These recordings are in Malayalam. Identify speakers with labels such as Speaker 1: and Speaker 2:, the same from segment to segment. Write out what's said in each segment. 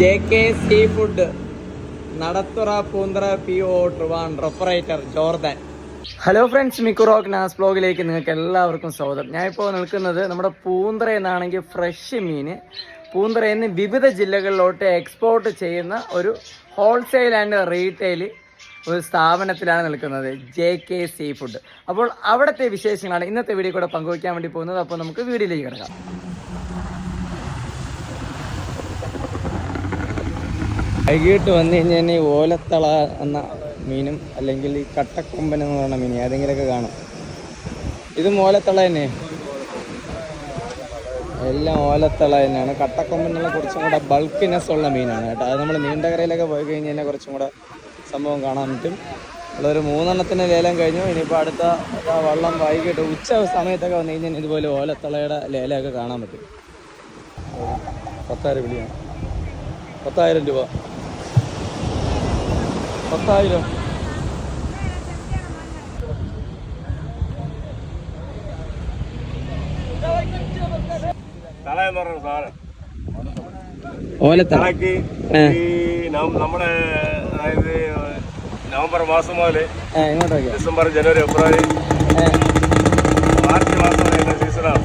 Speaker 1: ജെ കെ സീ ഫുഡ് നടത്തുറ പൂന്തറ പി ഒ ട്രിവാൻ റെഫറേറ്റർ ജോർദാൻ. ഹലോ ഫ്രണ്ട്സ് മിക്കുറോക്ക് നാസ് ബ്ലോഗിലേക്ക് നിങ്ങൾക്ക് എല്ലാവർക്കും സ്വാഗതം. ഞാനിപ്പോൾ നിൽക്കുന്നത് നമ്മുടെ പൂന്തറ എന്നാണെങ്കിൽ ഫ്രഷ് മീൻ പൂന്തറയിൽ നിന്ന് വിവിധ ജില്ലകളിലോട്ട് എക്സ്പോർട്ട് ചെയ്യുന്ന ഒരു ഹോൾസെയിൽ ആൻഡ് റീറ്റെയിൽ ഒരു സ്ഥാപനത്തിലാണ് നിൽക്കുന്നത് ജെ കെ സീ ഫുഡ് അപ്പോൾ അവിടുത്തെ വിശേഷങ്ങളാണ് ഇന്നത്തെ വീഡിയോ കൂടെ പങ്കുവയ്ക്കാൻ വേണ്ടി പോകുന്നത്. അപ്പോൾ നമുക്ക് വീഡിയോയിലേക്ക് കിടക്കാം. വൈകിട്ട് വന്നു കഴിഞ്ഞാൽ ഈ ഓലത്തള എന്ന മീനും അല്ലെങ്കിൽ ഈ കട്ടക്കൊമ്പൻ എന്ന് പറയുന്ന മീൻ ഏതെങ്കിലുമൊക്കെ കാണും. ഇത് ഓലത്തള തന്നെ. എല്ലാം ഓലത്തള തന്നെയാണ്. കട്ടക്കൊമ്പൻ എന്നുള്ള കുറച്ചും കൂടെ ബൾക്കിനെസ് ഉള്ള മീനാണ് കേട്ടോ. അത് നമ്മൾ നീണ്ടകരയിലൊക്കെ പോയി കഴിഞ്ഞ് കഴിഞ്ഞാൽ കുറച്ചും കൂടെ സംഭവം കാണാൻ പറ്റും. ഉള്ളൊരു മൂന്നെണ്ണത്തിന് ലേലം കഴിഞ്ഞു. ഇനിയിപ്പോൾ അടുത്ത വള്ളം വൈകിട്ട് ഉച്ച സമയത്തൊക്കെ വന്നു കഴിഞ്ഞാൽ ഇതുപോലെ ഓലത്തളയുടെ ലേലമൊക്കെ കാണാൻ പറ്റും. പത്തായിരം വിളിയാണ് പത്തായിരം രൂപ. പത്തായിരം.
Speaker 2: നമ്മുടെ അതായത് നവംബർ മാസം മുതൽ ഡിസംബർ ജനുവരി ഫെബ്രുവരി മാർച്ച് മാസം വരെയുള്ള സീസണാണ്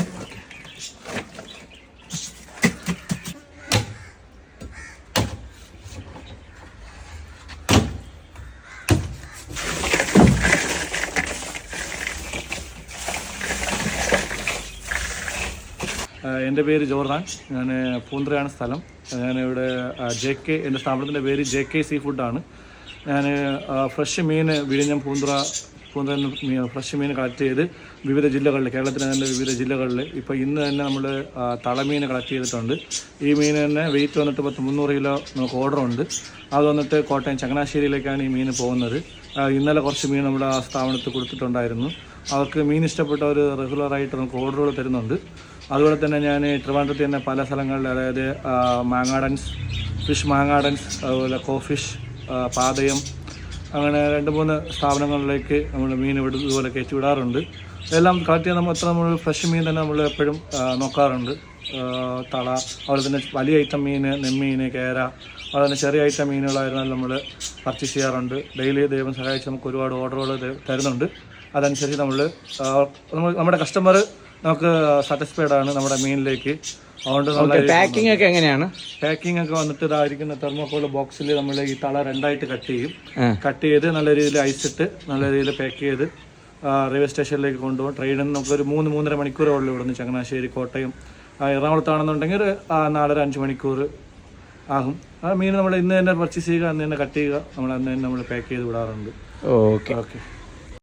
Speaker 2: എന്റെ പേര് ജോർദാൻ. ഞാൻ പൂന്തറയാണ് സ്ഥലം. ഞാനിവിടെ ജെ കെ എന്റെ സ്ഥാപനത്തിന്റെ പേര് ജെ കെ സീ ഫുഡാണ് ഞാൻ ഫ്രഷ് മീൻ വിഴിഞ്ഞം പൂന്തറ പൂന്തറ ഫ്രഷ് മീൻ കളക്ട് ചെയ്ത് വിവിധ ജില്ലകളിൽ കേരളത്തിലെ തന്നെ വിവിധ ജില്ലകളിൽ ഇപ്പോൾ ഇന്ന് തന്നെ നമ്മൾ തളമീൻ കളക്ട് ചെയ്തിട്ടുണ്ട്. ഈ മീൻ തന്നെ വെയിറ്റ് വന്നിട്ട് പത്ത് മുന്നൂറ് കിലോ നമുക്ക് ഓർഡർ ഉണ്ട്. അത് വന്നിട്ട് കോട്ടയം ചങ്ങനാശ്ശേരിയിലേക്കാണ് ഈ മീൻ പോകുന്നത്. ഇന്നലെ കുറച്ച് മീൻ നമ്മുടെ ആ സ്ഥാപനത്തിൽ കൊടുത്തിട്ടുണ്ടായിരുന്നു. അവർക്ക് മീൻ ഇഷ്ടപ്പെട്ട ഒരു റെഗുലറായിട്ട് നമുക്ക് ഓർഡറുകൾ തരുന്നുണ്ട്. അതുപോലെ തന്നെ ഞാൻ ട്രിവാൻഡ്രത്തിൽ തന്നെ പല സ്ഥലങ്ങളിൽ അതായത് മാങ്ങാടൻസ് ഫിഷ് മാങ്ങാടൻസ് അതുപോലെ കോഫിഷ് പാതയം അങ്ങനെ രണ്ട് മൂന്ന് സ്ഥാപനങ്ങളിലേക്ക് നമ്മൾ മീൻ ഇവിടെ ഇതുപോലെ കയറ്റി വിടാറുണ്ട് എല്ലാം കളക്ട് ചെയ്യാൻ നമ്മൾ എത്ര നമ്മൾ ഫ്രഷ് മീൻ തന്നെ നമ്മൾ എപ്പോഴും നോക്കാറുണ്ട്. തള അതുപോലെ തന്നെ വലിയ ഐറ്റം മീൻ നെമ്മീൻ കേര അതുപോലെ തന്നെ ചെറിയ ഐറ്റം മീനുകളായിരുന്നാലും നമ്മൾ പർച്ചേസ് ചെയ്യാറുണ്ട്. ഡെയിലി ദൈവം സഹായിച്ച് നമുക്ക് ഒരുപാട് ഓർഡറുകൾ തരുന്നുണ്ട്. അതനുസരിച്ച് നമ്മൾ നമ്മുടെ കസ്റ്റമർ നമുക്ക് സാറ്റിസ്ഫൈഡ് ആണ് നമ്മുടെ മീനിലേക്ക്. അതുകൊണ്ട്
Speaker 1: പാക്കിംഗ് ഒക്കെ എങ്ങനെയാണ്?
Speaker 2: പാക്കിംഗ് ഒക്കെ വന്നിട്ട് ഇതായിരിക്കുന്ന തെർമോക്കോൾ ബോക്സിൽ നമ്മൾ ഈ തള രണ്ടായിട്ട് കട്ട് ചെയ്യും. കട്ട് ചെയ്ത് നല്ല രീതിയിൽ അയച്ചിട്ട് നല്ല രീതിയിൽ പാക്ക് ചെയ്ത് റെയിൽവേ സ്റ്റേഷനിലേക്ക് കൊണ്ടുപോകും. ട്രെയിനിൽ നിന്ന് നമുക്കൊരു മൂന്ന് മൂന്നര മണിക്കൂറേ ഉള്ളൂ ഇവിടുന്ന് ചങ്ങനാശ്ശേരി കോട്ടയം. എറണാകുളത്താണെന്നുണ്ടെങ്കിൽ നാലര അഞ്ച് മണിക്കൂർ ആകും. ആ മീൻ നമ്മൾ ഇന്ന് തന്നെ പർച്ചേസ് ചെയ്യുക അന്ന് തന്നെ കട്ട് ചെയ്യുക. നമ്മൾ അന്ന് തന്നെ നമ്മൾ പാക്ക് ചെയ്ത് വിടാറുണ്ട്.
Speaker 1: Okay
Speaker 2: okay